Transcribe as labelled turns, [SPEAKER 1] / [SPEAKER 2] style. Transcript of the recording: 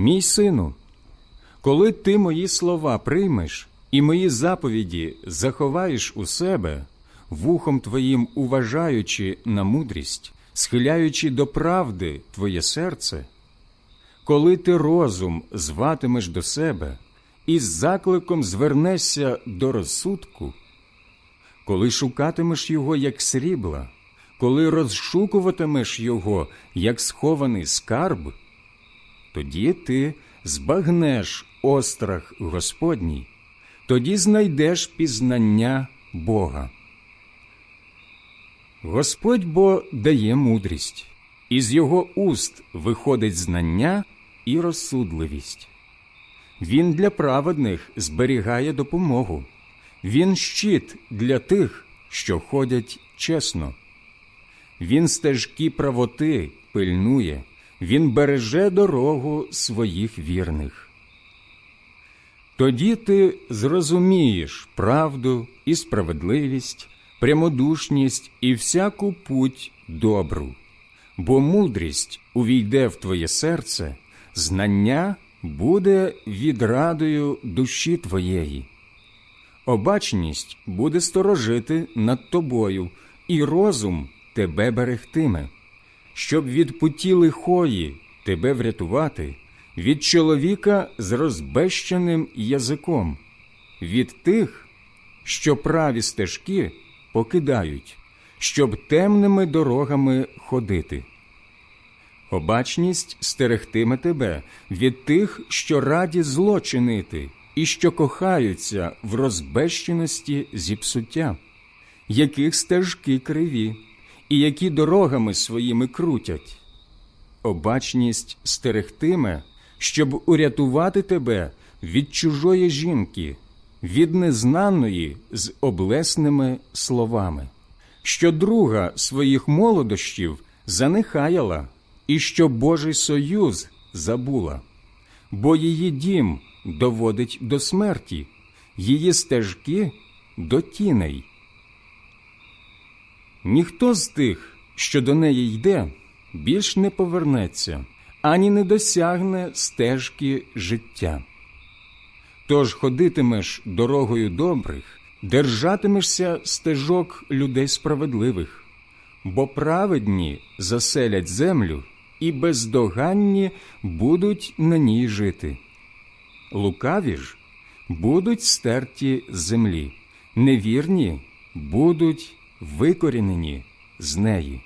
[SPEAKER 1] Мій сину, коли ти мої слова приймеш і мої заповіді заховаєш у себе, вухом твоїм уважаючи на мудрість, схиляючи до правди твоє серце, коли ти розум зватимеш до себе і з закликом звернешся до розсудку, коли шукатимеш його як срібла, коли розшукуватимеш його як схований скарб, тоді ти збагнеш острах Господній, тоді знайдеш пізнання Бога. Господь бо дає мудрість, із його уст виходить знання і розсудливість. Він для праведних зберігає допомогу, він щит для тих, що ходять чесно. Він стежки правоти пильнує, він береже дорогу своїх вірних. Тоді ти зрозумієш правду і справедливість, прямодушність і всяку путь добру, бо мудрість увійде в твоє серце, знання буде відрадою душі твоєї. Обачність буде сторожити над тобою, і розум тебе берегтиме, щоб від путі лихої тебе врятувати, від чоловіка з розбещеним язиком, від тих, що праві стежки покидають, щоб темними дорогами ходити. Обачність стерегтиме тебе від тих, що раді зло чинити, і що кохаються в розбещеності зіпсуття, яких стежки криві, і які дорогами своїми крутять. Обачність стерегтиме, щоб урятувати тебе від чужої жінки, від незнаної з облесними словами, що друга своїх молодощів занехаяла, і що Божий союз забула, бо її дім доводить до смерті, її стежки до тіней. Ніхто з тих, що до неї йде, більш не повернеться, ані не досягне стежки життя. Тож ходитимеш дорогою добрих, держатимешся стежок людей справедливих, бо праведні заселять землю і бездоганні будуть на ній жити. Лукаві ж будуть стерті землі, невірні будуть викорінені з неї.